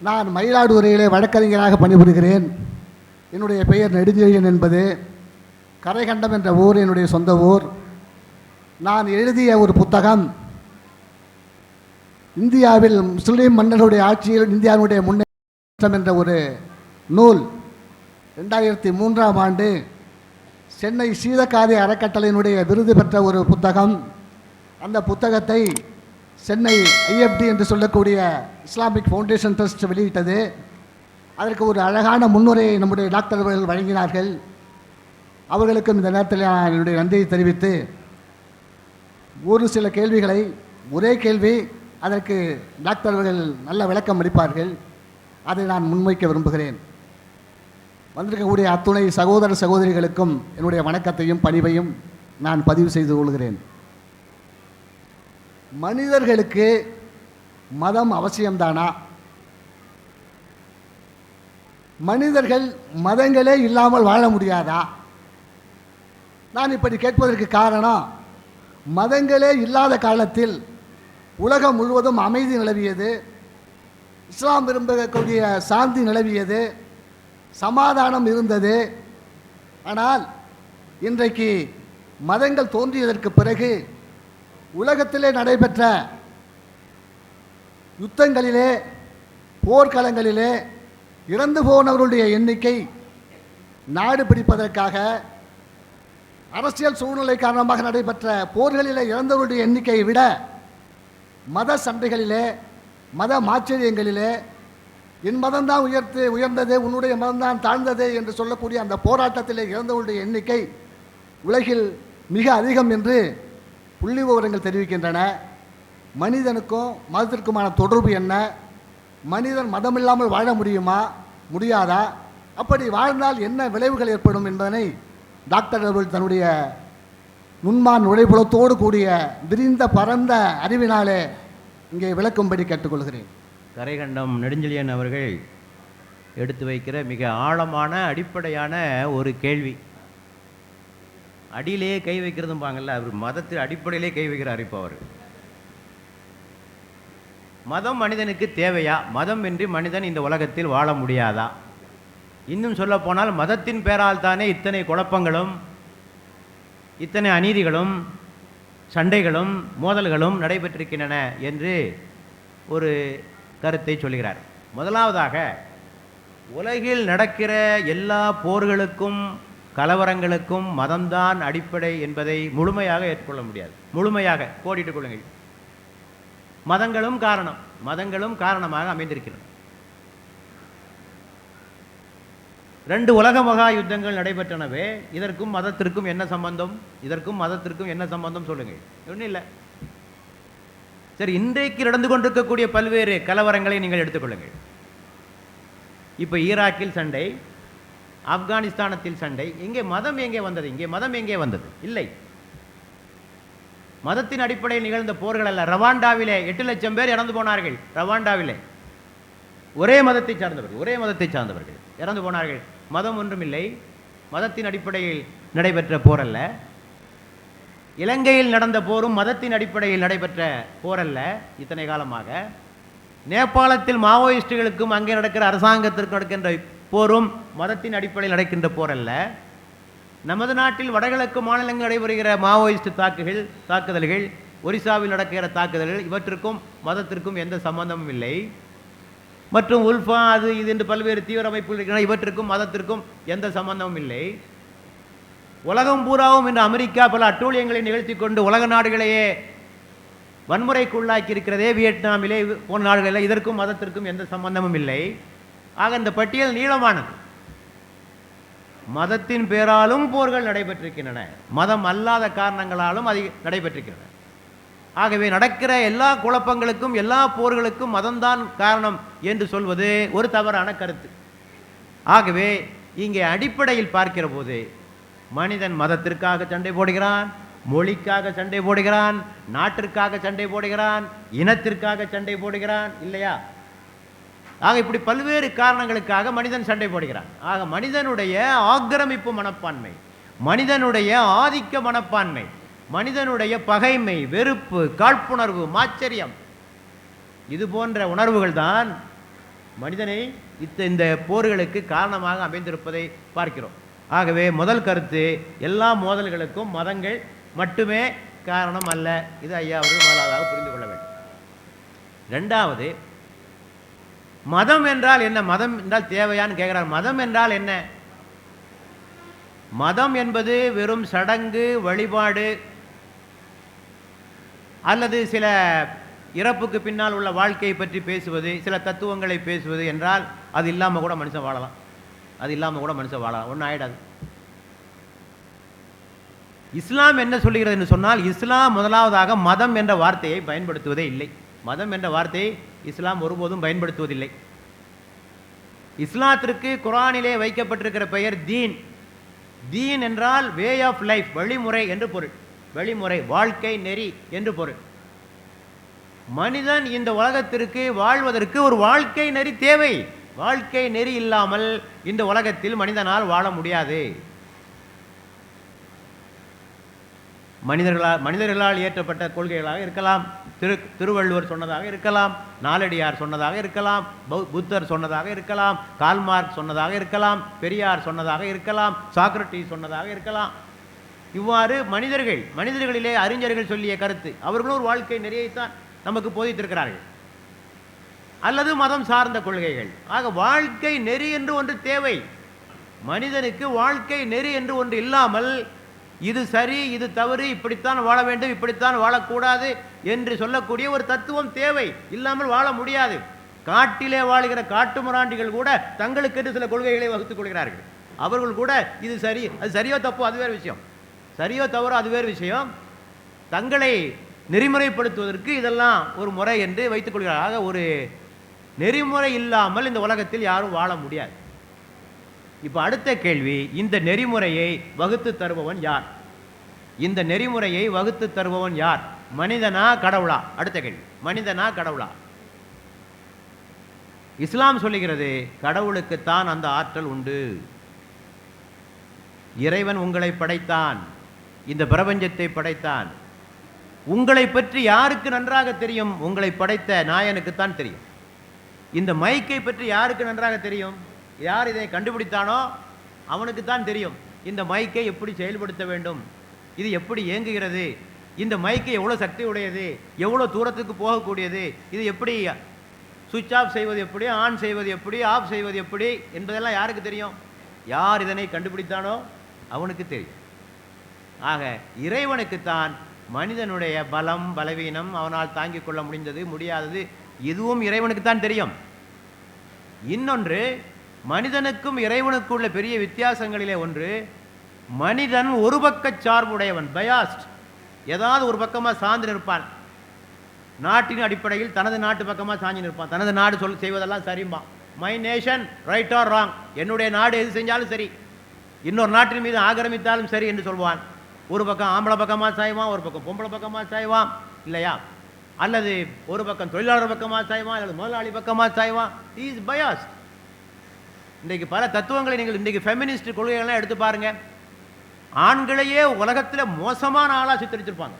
நான் மயிலாடுதுறையிலே வழக்கறிஞராக பணிபுரிகிறேன். என்னுடைய பெயர் நெடுஞ்செழியன் என்பது. கரைகண்டம் என்ற ஊர் என்னுடைய சொந்த ஊர். நான் எழுதிய ஒரு புத்தகம். இந்தியாவில் முஸ்லீம் மன்னர்களுடைய ஆட்சியில் இந்தியாவினுடைய முன்னேற்றம் என்ற ஒரு நூல். ரெண்டாயிரத்தி மூன்றாம் ஆண்டு சென்னை சீதக்காதி அறக்கட்டளையினுடைய விருது பெற்ற ஒரு புத்தகம். அந்த புத்தகத்தை சென்னை ஐஎஃப்டி என்று சொல்லக்கூடிய இஸ்லாமிக் ஃபவுண்டேஷன் ட்ரஸ்ட் வெளியிட்டது. அதற்கு ஒரு அழகான முன்னுரையை நம்முடைய டாக்டர் அவர்கள் வழங்கினார்கள். அவர்களுக்கும் இந்த நேரத்தில் நான் என்னுடைய நன்றியை தெரிவித்து ஒரு சில கேள்விகளை ஒரே கேள்வி அதற்கு டாக்டர் அவர்கள் நல்ல விளக்கம் அளிப்பார்கள். அதை நான் முன்வைக்க விரும்புகிறேன். வந்திருக்கக்கூடிய அத்துணை சகோதர சகோதரிகளுக்கும் என்னுடைய வணக்கத்தையும் பணிவையும் நான் பதிவு செய்து கொள்கிறேன். மனிதர்களுக்கு மதம் அவசியம்தானா? மனிதர்கள் மதங்களே இல்லாமல் வாழ முடியாதா? நான் இப்படி கேட்பதற்கு காரணம் மதங்களே இல்லாத காலத்தில் உலகம் முழுவதும் அமைதி நிலவியது இஸ்லாம் விரும்பக்கூடிய சாந்தி நிலவியது சமாதானம் இருந்தது. ஆனால் இன்றைக்கு மதங்கள் தோன்றியதற்கு பிறகு உலகத்திலே நடைபெற்ற யுத்தங்களிலே போர்க்களங்களிலே இறந்து போனவர்களுடைய எண்ணிக்கை நாடு பிடிப்பதற்காக அரசியல் சூழ்நிலை காரணமாக நடைபெற்ற போர்களிலே இறந்தவர்களுடைய எண்ணிக்கையை விட மத சண்டைகளிலே மத மாச்சரியங்களிலே என் மதம்தான் உயர்த்து உயர்ந்தது உன்னுடைய மதம்தான் தாழ்ந்தது என்று சொல்லக்கூடிய அந்த போராட்டத்திலே இறந்தவர்களுடைய எண்ணிக்கை உலகில் மிக அதிகம் என்று புள்ளி விவரங்கள் தெரிவிக்கின்றன. மனிதனுக்கும் மதத்திற்குமான தொடர்பு என்ன? மனிதன் மதமில்லாமல் வாழ முடியுமா? முடியாதா? அப்படி வாழ்ந்தால் என்ன விளைவுகள் ஏற்படும் என்பதனை டாக்டர் அவர்கள் தன்னுடைய நுண்மான் உழைப்புலத்தோடு கூடிய விரிந்த பரந்த அறிவினாலே இங்கே விளக்கும்படி கேட்டுக்கொள்கிறேன். கரைகண்டம் நெடுஞ்செழியன் அவர்கள் எடுத்து வைக்கிற மிக ஆழமான அடிப்படையான ஒரு கேள்வி. அடியிலேயே கை வைக்கிறதும்பாங்கல்ல அவர் மதத்து அடிப்படையிலே கை வைக்கிறார் இப்போ அவர். மதம் மனிதனுக்கு தேவையா? மதம் என்று மனிதன் இந்த உலகத்தில் வாழ முடியாதா? இன்னும் சொல்ல போனால் மதத்தின் பேரால் தானே இத்தனை குழப்பங்களும் இத்தனை அநீதிகளும் சண்டைகளும் மோதல்களும் நடைபெற்றிருக்கின்றன என்று ஒரு கருத்தை சொல்கிறார். முதலாவதாக உலகில் நடக்கிற எல்லா போர்களுக்கும் கலவரங்களுக்கும் மதம்தான் அடிப்படை என்பதை முழுமையாக ஏற்றுக்கொள்ள முடியாது. முழுமையாக கோடிட்டுக் கொள்ளுங்கள். மதங்களும் காரணம். மதங்களும் காரணமாக அமைந்திருக்கிறது. ரெண்டு உலக மகா யுத்தங்கள் நடைபெற்றனவே இதற்கும் மதத்திற்கும் என்ன சம்பந்தம்? இதற்கும் மதத்திற்கும் என்ன சம்பந்தம் சொல்லுங்கள். ஒன்றும் இல்லை. சரி இன்றைக்கு நடந்து கொண்டிருக்கக்கூடிய பல்வேறு கலவரங்களை நீங்கள் எடுத்துக்கொள்ளுங்கள் இப்போ ஈராக்கில் சண்டை ஆப்கானிஸ்தானத்தில் சண்டை. எங்கே மதம் எங்கே வந்தது? இங்கே மதம் எங்கே வந்தது? இல்லை. மதத்தின் அடிப்படையில் நிகழ்ந்த போர்கள் அல்ல. ரவாண்டாவிலே எட்டு லட்சம் பேர் இறந்து போனார்கள். ரவாண்டாவிலே. ஒரே மதத்தை சார்ந்தவர்கள் ஒரே மதத்தை சார்ந்தவர்கள் இறந்து போனார்கள். மதம் ஒன்றுமில்லை மதத்தின் அடிப்படையில் நடைபெற்ற போர் அல்ல. இலங்கையில் நடந்த போரும் மதத்தின் அடிப்படையில் நடைபெற்ற போர் அல்ல. இத்தனை காலமாக. நேபாளத்தில் மாவோயிஸ்டுகளுக்கும் அங்கே நடக்கிற அரசாங்கத்திற்கும் நடக்கின்ற போரும் மதத்தின் அடிப்படையில் நடக்கின்ற போரல்ல நமது நாட்டில் வடகிழக்கு மாநிலங்கள் நடைபெறுகிற மாவோயிஸ்ட் தாக்குகள் தாக்குதல்கள் ஒரிசாவில் நடக்கிற தாக்குதல்கள் இவற்றுக்கும் மதத்திற்கும் எந்த சம்பந்தமும் இல்லை. மற்றும் உல்ஃபா அது இது என்று பல்வேறு தீவிர அமைப்புகள் இருக்கின்றன இவற்றுக்கும் மதத்திற்கும் எந்த சம்பந்தமும் இல்லை. உலகம் பூராவும் இன்று அமெரிக்கா பல அட்டூழியங்களை நிகழ்த்தி கொண்டு உலக நாடுகளையே வன்முறைக்கு உள்ளாக்கி இருக்கிறதே வியட்நாமிலே போன்ற நாடுகளில் இதற்கும் மதத்திற்கும் எந்த சம்பந்தமும் இல்லை. ஆக இந்த பட்டியல் நீளமானது. மதத்தின் பேராலும் போர்கள் நடைபெற்றிருக்கின்றன. மதம் அல்லாத காரணங்களாலும் அது நடைபெற்றிருக்கின்றன. ஆகவே நடக்கிற எல்லா குழப்பங்களுக்கும் எல்லா போர்களுக்கும் மதம்தான் காரணம் என்று சொல்வது ஒரு தவறான கருத்து. ஆகவே இங்கே அடிப்படையில் பார்க்கிற போது மனிதன் மதத்திற்காக சண்டை போடுகிறான் மொழிக்காக சண்டை போடுகிறான் நாட்டிற்காக சண்டை போடுகிறான் இனத்திற்காக சண்டை போடுகிறான் இல்லையா? ஆக இப்படி பல்வேறு காரணங்களுக்காக மனிதன் சண்டை போடுகிறான். ஆக மனிதனுடைய ஆக்கிரமிப்பு மனப்பான்மை மனிதனுடைய ஆதிக்க மனப்பான்மை மனிதனுடைய பகைமை வெறுப்பு காழ்ப்புணர்வு மாச்சரியம் இது போன்ற உணர்வுகள் தான் மனிதனை இத்த இந்த போர்களுக்கு காரணமாக அமைந்திருப்பதை பார்க்கிறோம். ஆகவே முதல் கருத்து எல்லா மோதல்களுக்கும் மதங்கள் மட்டுமே காரணம் அல்ல. இது ஐயா அவர்கள் முதலாவதாக புரிந்து கொள்ள வேண்டும். ரெண்டாவது மதம் என்றால் என்ன? மதம் என்றால் தேவையான்னு கேட்குறார் மதம் என்றால் என்ன? மதம் என்பது வெறும் சடங்கு வழிபாடு அல்லது சில இறப்புக்கு பின்னால் உள்ள வாழ்க்கையை பற்றி பேசுவது சில தத்துவங்களை பேசுவது என்றால் அது இல்லாமல் கூட மனுஷன் வாழலாம். அது இல்லாமல் கூட மனுஷன் வாழலாம். ஒன்றும் ஆயிடாது. இஸ்லாம் என்ன சொல்லுகிறது என்று சொன்னால் இஸ்லாம் முதலாவதாக மதம் என்ற வார்த்தையை பயன்படுத்துவதே இல்லை. மதம் என்ற வார்த்தையை இஸ்லாம் ஒருபோதும் பயன்படுத்துவதில்லை. இஸ்லாத்திற்கு குரானிலே வைக்கப்பட்டிருக்கிற பெயர் தீன். தீன் என்றால் வே ஆஃப் லைஃப் வழிமுறை என்று பொருள். வழிமுறை வாழ்க்கை நெறி என்று பொருள். மனிதன் இந்த உலகத்திற்கு வாழ்வதற்கு ஒரு வாழ்க்கை நெறி தேவை. வாழ்க்கை நெறி இல்லாமல் இந்த உலகத்தில் மனிதனால் வாழ முடியாது. மனிதர்களால் மனிதர்களால் இயற்றப்பட்ட கொள்கைகளாக இருக்கலாம். திரு திருவள்ளுவர் சொன்னதாக இருக்கலாம் நாலடியார் சொன்னதாக இருக்கலாம் பௌ- புத்தர் சொன்னதாக இருக்கலாம் கால்மார்க் சொன்னதாக இருக்கலாம் பெரியார் சொன்னதாக இருக்கலாம் சாக்ரட்டி சொன்னதாக இருக்கலாம். இவ்வாறு மனிதர்கள் மனிதர்களிலே அறிஞர்கள் சொல்லிய கருத்து அவர்களும் ஒரு வாழ்க்கை நெறியைத்தான் நமக்கு போதித்திருக்கிறார்கள். அல்லது மதம் சார்ந்த கொள்கைகள். ஆக வாழ்க்கை நெறி என்று ஒன்று தேவை. மனிதனுக்கு வாழ்க்கை நெறி என்று ஒன்று இல்லாமல் இது சரி இது தவறு இப்படித்தான் வாழ வேண்டும் இப்படித்தான் வாழக்கூடாது என்று சொல்லக்கூடிய ஒரு தத்துவம் தேவை. இல்லாமல் வாழ முடியாது. காட்டிலே வாழுகிற காட்டு முராண்டிகள் கூட தங்களுக்கென்று சில கொள்கைகளை வகுத்துக் கொள்கிறார்கள். அவர்கள் கூட இது சரி அது சரியோ தப்போ அது வேறு விஷயம். சரியோ தவறோ அது வேறு விஷயம். தங்களை நெறிமுறைப்படுத்துவதற்கு இதெல்லாம் ஒரு முறை என்று வைத்துக் கொள்கிறார். ஆக ஒரு நெறிமுறை இல்லாமல் இந்த உலகத்தில் யாரும் வாழ முடியாது. இப்போ அடுத்த கேள்வி இந்த நெறிமுறையை வகுத்து தருபவன் யார்? இந்த நெறிமுறையை வகுத்து தருபவன் யார்? மனிதனா கடவுளா? அடுத்த கேள்வி. மனிதனா கடவுளா? இஸ்லாம் சொல்லுகிறது கடவுளுக்குத்தான் அந்த ஆற்றல் உண்டு. இறைவன் உங்களை படைத்தான். இந்த பிரபஞ்சத்தை படைத்தான். உங்களை பற்றி யாருக்கு நன்றாக தெரியும்? உங்களை படைத்த நாயனுக்குத்தான் தெரியும். இந்த மைக்கை பற்றி யாருக்கு நன்றாக தெரியும்? யார் இதை கண்டுபிடித்தானோ அவனுக்கு தான் தெரியும். இந்த மைக்கை எப்படி செயல்படுத்த வேண்டும்? இது எப்படி இயங்குகிறது? இந்த மைக்கு எவ்வளோ சக்தி உடையது எவ்வளோ தூரத்துக்கு போகக்கூடியது இது எப்படி சுவிட்ச் ஆஃப் செய்வது எப்படி ஆன் செய்வது எப்படி ஆஃப் செய்வது எப்படி என்பதெல்லாம் யாருக்கு தெரியும்? யார் இதனை கண்டுபிடித்தானோ அவனுக்கு தெரியும். ஆக இறைவனுக்குத்தான் மனிதனுடைய பலம் பலவீனம் அவனால் தாங்கிக் கொள்ள முடிந்தது முடியாதது இதுவும் இறைவனுக்குத்தான் தெரியும். இன்னொன்று மனிதனுக்கும் இறைவனுக்குள்ள உள்ள பெரிய வித்தியாசங்களிலே ஒன்று மனிதன் ஒரு பக்க சார்புடையவன் பயாஸ்ட் ஏதாவது ஒரு பக்கமாக சார்ந்து நிற்பான். நாட்டின் அடிப்படையில் தனது நாட்டு பக்கமாக சாஞ்சி நிற்பான். தனது நாடு சொல் செய்வதெல்லாம் சரிம்பான். My nation right or wrong என்னுடைய நாடு எது செஞ்சாலும் சரி. இன்னொரு நாட்டின் மீது ஆக்கிரமித்தாலும் சரி என்று சொல்வான். ஒரு பக்கம் ஆம்பளை பக்கமாக சாய்வான் ஒரு பக்கம் பொம்பளை பக்கமாக சாய்வான் இல்லையா? அல்லது ஒரு பக்கம் தொழிலாளர் பக்கமாக சாய்வான் அல்லது முதலாளி பக்கமாக சாய்வான். இஸ் பயாஸ் இன்றைக்கு பல தத்துவங்களை நீங்கள் இன்றைக்கு ஃபெமினிஸ்ட் கொள்கைகள்லாம் எடுத்து பாருங்கள் ஆண்களையே உலகத்தில் மோசமான ஆளாக சித்தரிச்சிருப்பாங்க.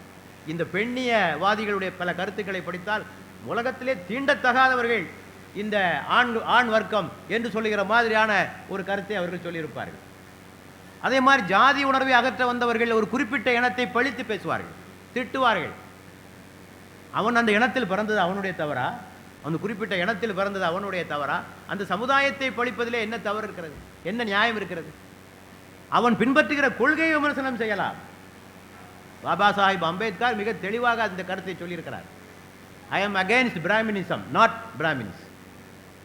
இந்த பெண்ணியவாதிகளுடைய பல கருத்துக்களை படித்தால் உலகத்திலே தீண்டத்தகாதவர்கள் இந்த ஆண் ஆண் வர்க்கம் என்று சொல்லுகிற மாதிரியான ஒரு கருத்தை அவர்கள் சொல்லியிருப்பார்கள். அதே மாதிரி ஜாதி உணர்வை அகற்ற வந்தவர்கள் ஒரு குறிப்பிட்ட இனத்தை பழித்து பேசுவார்கள் திட்டுவார்கள். அவன் அந்த இனத்தில் பிறந்தது அவனுடைய தவறா? அந்த குறிப்பிட்ட இனத்தில் பிறந்தது அவனுடைய தவறா? அந்த சமுதாயத்தை பழிப்பதிலே என்ன தவறு இருக்கிறது? என்ன நியாயம் இருக்கிறது? அவன் பின்பற்றுகிற கொள்கையை விமர்சனம் செய்யலாம். பாபா சாஹிப் அம்பேத்கர் மிக தெளிவாக அந்த கருத்தை சொல்லியிருக்கிறார். I am against Brahminism not Brahmins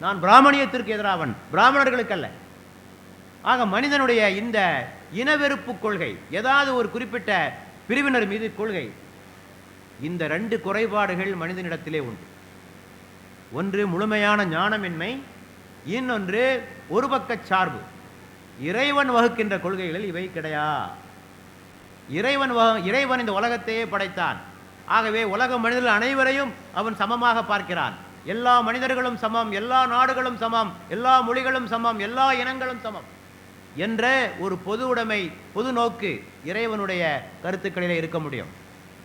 நான் பிராமணியத்திற்கு எதிராவன் பிராமணர்களுக்கு அல்ல ஆக மனிதனுடைய இந்த இனவெறுப்பு கொள்கை ஏதாவது ஒரு குறிப்பிட்ட பிரிவினர் மீது கொள்கை இந்த ரெண்டு குறைபாடுகள் மனிதனிடத்திலே உண்டு. ஒன்று முழுமையான ஞானமின்மை இன்னொன்று ஒரு பக்க சார்பு. இறைவன் வகுக்கின்ற கொள்கைகளில் இவை கிடையா? இறைவன் வக இறைவன் இந்த உலகத்தையே படைத்தான். ஆகவே உலக மனிதர்கள் அனைவரையும் அவன் சமமாக பார்க்கிறான். எல்லா மனிதர்களும் சமம் எல்லா நாடுகளும் சமம் எல்லா மொழிகளும் சமம் எல்லா இனங்களும் சமம் என்ற ஒரு பொது உடைமை பொது நோக்கு இறைவனுடைய கருத்துக்களிலே இருக்க முடியும்.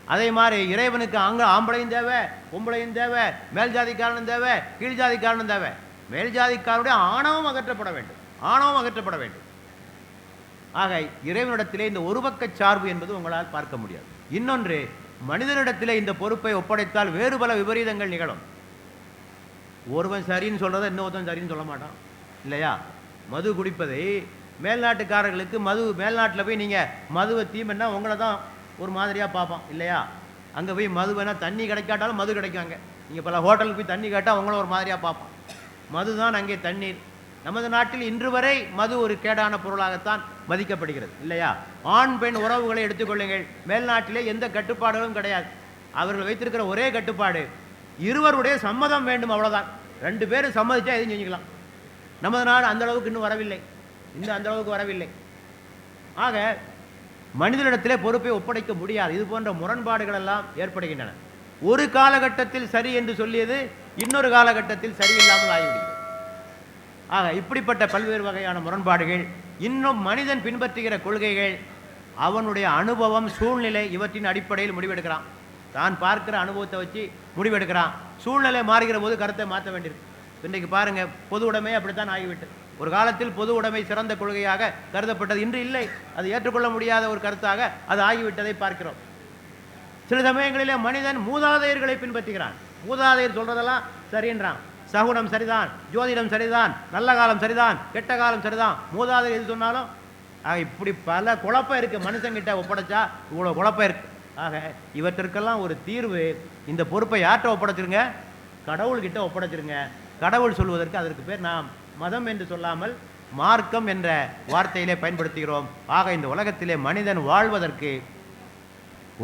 அதே மாதிரி இறைவனுக்கு அங்க ஆம்பளையும் தேவை பொம்பளையும் தேவை மேல் ஜாதிக்காரனும் தேவை கீழ் ஜாதிக்காரனும் தேவை. மேல் ஜாதிக்காரனுடைய ஆணவம் அகற்றப்பட வேண்டும். ஆணவம் அகற்றப்பட வேண்டும். ஆக இறைவனிடத்திலே இந்த ஒரு பக்க சார்பு என்பது உங்களால் பார்க்க முடியாது. இன்னொன்று மனிதனிடத்திலே இந்த பொறுப்பை ஒப்படைத்தால் வேறு பல விபரீதங்கள் நிகழும். ஒருவன் சரின்னு சொல்றதை இன்னொருத்தன் சரின்னு சொல்ல மாட்டான். இல்லையா? மது குடிப்பதை மேல்நாட்டுக்காரர்களுக்கு மது மேல்நாட்டில் போய் நீங்கள் மதுவை தீமென்னா உங்களை தான் ஒரு மாதிரியாக பார்ப்பான். இல்லையா? அங்கே போய் மது வேணால் தண்ணி கிடைக்காட்டாலும் மது கிடைக்காங்க நீங்கள் பல ஹோட்டலுக்கு போய் தண்ணி கேட்டால் உங்களை ஒரு மாதிரியாக பார்ப்பான். மது தான் அங்கே தண்ணீர். நமது நாட்டில் இன்று வரை மது ஒரு கேடான பொருளாகத்தான் மதிக்கப்படுகிறது இல்லையா? ஆண் பெண் உறவுகளை எடுத்துக்கொள்ளுங்கள் மேல்நாட்டிலே எந்த கட்டுப்பாடுகளும் கிடையாது. அவர்கள் வைத்திருக்கிற ஒரே கட்டுப்பாடு இருவருடைய சம்மதம் வேண்டும் அவ்வளோதான் ரெண்டு பேரும் சம்மதிச்சா எதுவும் செஞ்சுக்கலாம். நமது நாடு அந்த அளவுக்கு இன்னும் வரவில்லை. இன்னும் அந்த அளவுக்கு வரவில்லை. ஆக மனிதனிடத்திலே பொறுப்பை ஒப்படைக்க முடியாது. இது போன்ற முரண்பாடுகள் எல்லாம் ஏற்படுகின்றன. ஒரு காலகட்டத்தில் சரி என்று சொல்லியது இன்னொரு காலகட்டத்தில் சரியில்லாமல் ஆகிவிடுகிறது. ஆக இப்படிப்பட்ட பல்வேறு வகையான முரண்பாடுகள் இன்னும் மனிதன் பின்பற்றுகிற கொள்கைகள் அவனுடைய அனுபவம் சூழ்நிலை இவற்றின் அடிப்படையில் முடிவெடுக்கிறான். தான் பார்க்கிற அனுபவத்தை வச்சு முடிவெடுக்கிறான். சூழ்நிலை மாறுகிற போது கருத்தை மாற்ற வேண்டியிருக்கு இன்றைக்கு பாருங்கள் பொது உடைமை அப்படித்தான் ஆகிவிட்டு ஒரு காலத்தில் பொது உடைமை சிறந்த கொள்கையாக கருதப்பட்டது. இன்று இல்லை. அது ஏற்றுக்கொள்ள முடியாத ஒரு கருத்தாக அது ஆகிவிட்டதை பார்க்கிறோம். சில சமயங்களிலே மனிதன் மூதாதையர்களை பின்பற்றுகிறான். மூதாதையர் சொல்றதெல்லாம் சரின்றான் சகுனம் சரிதான் ஜோதிடம் சரிதான் நல்ல காலம் சரிதான் கெட்ட காலம் சரிதான். மூதாதையர் எது சொன்னாலும் ஆக இப்படி பல குழப்பம் இருக்குது மனுஷங்கிட்ட ஒப்படைச்சா இவ்வளோ குழப்பம் இருக்கு. ஆக இவற்றிற்கெல்லாம் ஒரு தீர்வு இந்த பொறுப்பை யார்கிட்ட ஒப்படைச்சிருங்க? கடவுள்கிட்ட ஒப்படைச்சிருங்க. கடவுள் சொல்வதற்கு அதற்கு பேர் நாம் மதம் என்று சொல்லாமல் மார்க்கம் என்ற வார்த்தையிலே பயன்படுத்துகிறோம். ஆக இந்த உலகத்திலே மனிதன் வாழ்வதற்கு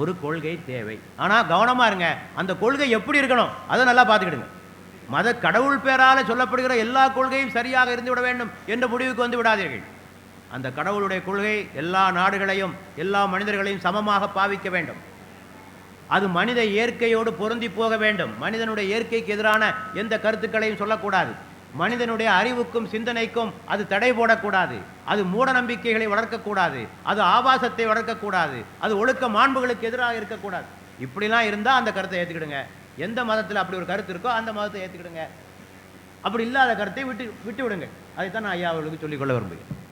ஒரு கொள்கை தேவை. ஆனால் கவனமாக இருங்க. அந்த கொள்கை எப்படி இருக்கணும்? அதை நல்லா பார்த்துக்கிடுங்க. மத கடவுள் பேரால் சொல்லப்படுகிற எல்லா கொள்கையும் சரியாக இருந்து விட வேண்டும் என்ற முடிவுக்கு வந்து விடாதீர்கள். அந்த கடவுளுடைய கொள்கை எல்லா நாடுகளையும் எல்லா மனிதர்களையும் சமமாக பாவிக்க வேண்டும். அது மனித இயற்கையோடு பொருந்தி போக வேண்டும். மனிதனுடைய இயற்கைக்கு எதிரான எந்த கருத்துக்களையும் சொல்லக்கூடாது. மனிதனுடைய அறிவுக்கும் சிந்தனைக்கும் அது தடை போடக்கூடாது. அது மூட நம்பிக்கைகளை வளர்க்கக்கூடாது. அது ஆபாசத்தை வளர்க்கக்கூடாது. அது ஒழுக்க மாண்புகளுக்கு எதிராக இருக்கக்கூடாது. இப்படிலாம் இருந்தால் அந்த கருத்தை ஏற்றுக்கிடுங்க எந்த மதத்தில் அப்படி ஒரு கருத்து இருக்கோ அந்த மதத்தை ஏற்றுக்கிடுங்க அப்படி இல்லாத கருத்தை விட்டு விட்டு விடுங்க அதைத்தான் நான் ஐயா அவர்களுக்கு சொல்லிக்கொள்ள விரும்புகிறேன்.